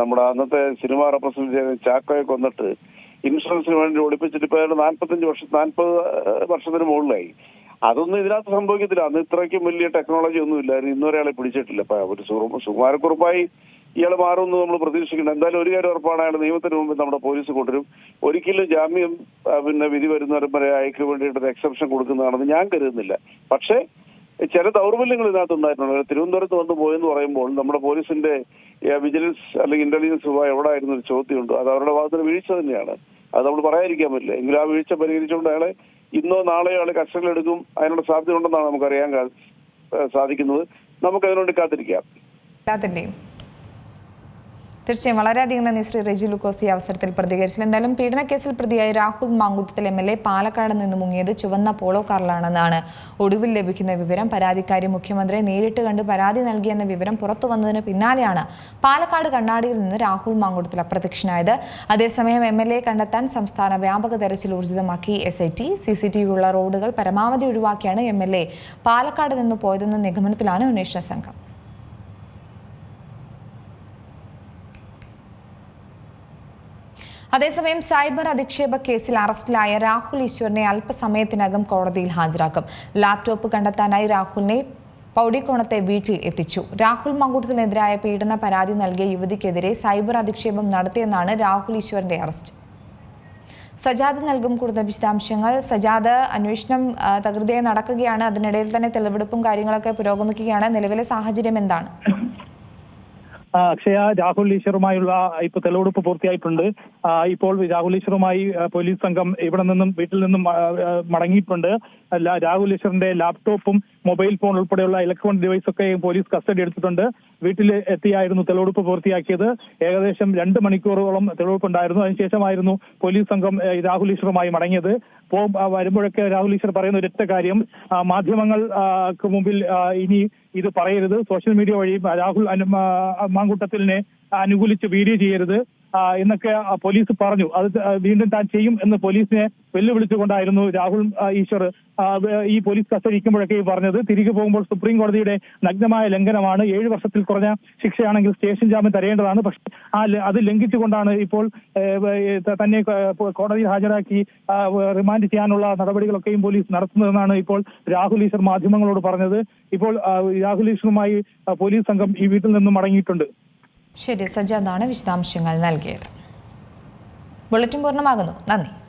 നമ്മുടെ അന്നത്തെ സിനിമ റെപ്രസെന്റ് ചെയ്യുന്ന ചാക്കോയെ കൊന്നിട്ട് ഇൻഷുറൻസിന് വേണ്ടി ഒളിപ്പിച്ചിട്ട് ഇപ്പൊ നാൽപ്പത്തഞ്ച് വർഷം നാൽപ്പത് വർഷത്തിന് മുകളിലായി. അതൊന്നും ഇതിനകത്ത് സംഭവിക്കത്തില്ല. അന്ന് ഇത്രയ്ക്കും വലിയ ടെക്നോളജി ഒന്നും ഇല്ലായിരുന്നു. ഇന്നുവരെ അയാളെ പിടിച്ചിട്ടില്ല. അപ്പൊ ഒരു സുകുമാരക്കുറുപ്പായി ഇയാൾ മാറുമെന്ന് നമ്മൾ പ്രതീക്ഷിക്കണം എന്തായാലും ഒരു കാര്യം ഉറപ്പാണ്. അയാൾ നിയമത്തിന് മുമ്പ് നമ്മുടെ പോലീസ് കൊണ്ടുവരും. ഒരിക്കലും ജാമ്യം പിന്നെ വിധി വരുന്നവരും വരെ അയക്ക് വേണ്ടിയിട്ട് എക്സെപ്ഷൻ കൊടുക്കുന്നതാണെന്ന് ഞാൻ കരുതുന്നില്ല. പക്ഷേ ചില ദൗർബല്യങ്ങൾ ഇതിനകത്ത് ഉണ്ടായിട്ടുണ്ട്. തിരുവനന്തപുരത്ത് വന്ന് പോയെന്ന് പറയുമ്പോൾ നമ്മുടെ പോലീസിന്റെ വിജിലൻസ് അല്ലെങ്കിൽ ഇന്റലിജൻസ് വിഭാഗം എവിടെ ആയിരുന്നു ഒരു ചോദ്യമുണ്ട്. അത് അവരുടെ ഭാഗത്തിന് വീഴ്ച തന്നെയാണ്. അത് നമ്മൾ പറയാതിരിക്കാൻ പറ്റില്ല. എങ്കിലും ആ വീഴ്ച പരിഹരിച്ചുകൊണ്ട് അയാളെ ഇന്നോ നാളെയോ അയാളെ കസ്റ്റഡിയിൽ എടുക്കും. അതിനുള്ള സാധ്യത ഉണ്ടെന്നാണ് നമുക്കറിയാൻ സാധിക്കുന്നത്. നമുക്ക് അതിനുവേണ്ടി കാത്തിരിക്കാം. തീർച്ചയായും വളരെയധികം നന്ദി ശ്രീ റെജി ലുക്കോസ് ഈ അവസരത്തിൽ പ്രതികരിച്ചു എന്തായാലും പീഡനക്കേസിൽ പ്രതിയായ Rahul Mankoottathil M L A Palakkad നിന്ന് മുങ്ങിയത് ചുവന്ന പോളോ കാറിലാണെന്നാണ് ഒടുവിൽ ലഭിക്കുന്ന വിവരം. പരാതിക്കാരി മുഖ്യമന്ത്രിയെ നേരിട്ട് കണ്ട് പരാതി നൽകിയെന്ന വിവരം പുറത്തു വന്നതിന് പിന്നാലെയാണ് പാലക്കാട് കണ്ണാടിയിൽ നിന്ന് രാഹുൽ മാങ്കൂട്ടത്തിൽ അപ്രത്യക്ഷനായത്. അതേസമയം എം എൽ എ കണ്ടെത്താൻ സംസ്ഥാന വ്യാപക തെരച്ചിൽ ഊർജിതമാക്കി S I T C C T V ഉള്ള റോഡുകൾ പരമാവധി ഒഴിവാക്കിയാണ് എം എൽ എ പാലക്കാട് നിന്ന് പോയതെന്ന നിഗമനത്തിലാണ് അന്വേഷണ സംഘം. അതേസമയം സൈബർ അധിക്ഷേപ കേസിൽ അറസ്റ്റിലായ രാഹുൽ ഈശ്വറിനെ അല്പസമയത്തിനകം കോടതിയിൽ ഹാജരാക്കും. ലാപ്ടോപ്പ് കണ്ടെത്താനായി രാഹുലിനെ പൗടിക്കോണത്തെ വീട്ടിൽ എത്തിച്ചു. രാഹുൽ മങ്കൂട്ടത്തിനെതിരായ പീഡന പരാതി നൽകിയ യുവതിക്കെതിരെ സൈബർ അധിക്ഷേപം നടത്തിയെന്നാണ് രാഹുൽ ഈശ്വറിന്റെ അറസ്റ്റ്. സജാദ് നൽകും കൂടുതൽ വിശദാംശങ്ങൾ. സജാദ് അന്വേഷണം തകൃതിയായി നടക്കുകയാണ്. അതിനിടയിൽ തന്നെ തെളിവെടുപ്പും കാര്യങ്ങളൊക്കെ പുരോഗമിക്കുകയാണ്. നിലവിലെ സാഹചര്യം എന്താണ്? അക്ഷയ രാഹുൽ ഈശ്വറുമായുള്ള ഇപ്പൊ തെളിവെടുപ്പ് പൂർത്തിയായിട്ടുണ്ട്. ഇപ്പോൾ രാഹുൽ ഈശ്വറുമായി പോലീസ് സംഘം ഇവിടെ നിന്നും വീട്ടിൽ നിന്നും മടങ്ങിയിട്ടുണ്ട്. അല്ല, രാഹുൽ ഈശ്വറിന്റെ ലാപ്ടോപ്പും മൊബൈൽ ഫോൺ ഉൾപ്പെടെയുള്ള ഇലക്ട്രോണിക് ഡിവൈസ് ഒക്കെ പോലീസ് കസ്റ്റഡി എടുത്തിട്ടുണ്ട്. വീട്ടിൽ എത്തിയായിരുന്നു തെളിവെടുപ്പ് പൂർത്തിയാക്കിയത്. ഏകദേശം രണ്ട് മണിക്കൂറോളം തെളിവെടുപ്പ് ഉണ്ടായിരുന്നു അതിനുശേഷമായിരുന്നു പോലീസ് സംഘം രാഹുൽ ഈശ്വറുമായി മടങ്ങിയത്. പോ വരുമ്പോഴൊക്കെ രാഹുൽ ഈശ്വർ പറയുന്ന ഒരൊറ്റ കാര്യം മാധ്യമങ്ങൾക്ക് മുമ്പിൽ ഇനി ഇത് പറയരുത്. സോഷ്യൽ മീഡിയ വഴി രാഹുൽ മാങ്കൂട്ടത്തിലിനെ അനുകൂലിച്ച് വീഡിയോ ചെയ്യരുത്. എന്നൊക്കെ പോലീസ് പറഞ്ഞു. അത് വീണ്ടും താൻ ചെയ്യും എന്ന് പോലീസിനെ വെല്ലുവിളിച്ചുകൊണ്ടായിരുന്നു രാഹുൽ ഈശ്വർ ഈ പോലീസ് കസ്റ്റഡി ഇരിക്കുമ്പോഴൊക്കെ പറഞ്ഞത്. തിരികെ പോകുമ്പോൾ സുപ്രീം കോടതിയുടെ നഗ്നമായ ലംഘനമാണ്. ഏഴ് വർഷത്തിൽ കുറഞ്ഞ ശിക്ഷയാണെങ്കിൽ സ്റ്റേഷൻ ജാമ്യം തരേണ്ടതാണ്. പക്ഷേ ആ അത് ലംഘിച്ചുകൊണ്ടാണ് ഇപ്പോൾ തന്നെ കോടതിയിൽ ഹാജരാക്കി റിമാൻഡ് ചെയ്യാനുള്ള നടപടികളൊക്കെയും പോലീസ് നടത്തുന്നതെന്നാണ് ഇപ്പോൾ രാഹുൽ ഈശ്വർ മാധ്യമങ്ങളോട് പറഞ്ഞത്. ഇപ്പോൾ രാഹുൽ ഈശ്വറുമായി പോലീസ് സംഘം ഈ വീട്ടിൽ നിന്നും മടങ്ങിയിട്ടുണ്ട്. ശരി സജ്ജാന്താണ് വിശദാംശങ്ങൾ നൽകിയത്. ബുള്ളറ്റിൻ പൂർണമാകുന്നു. നന്ദി.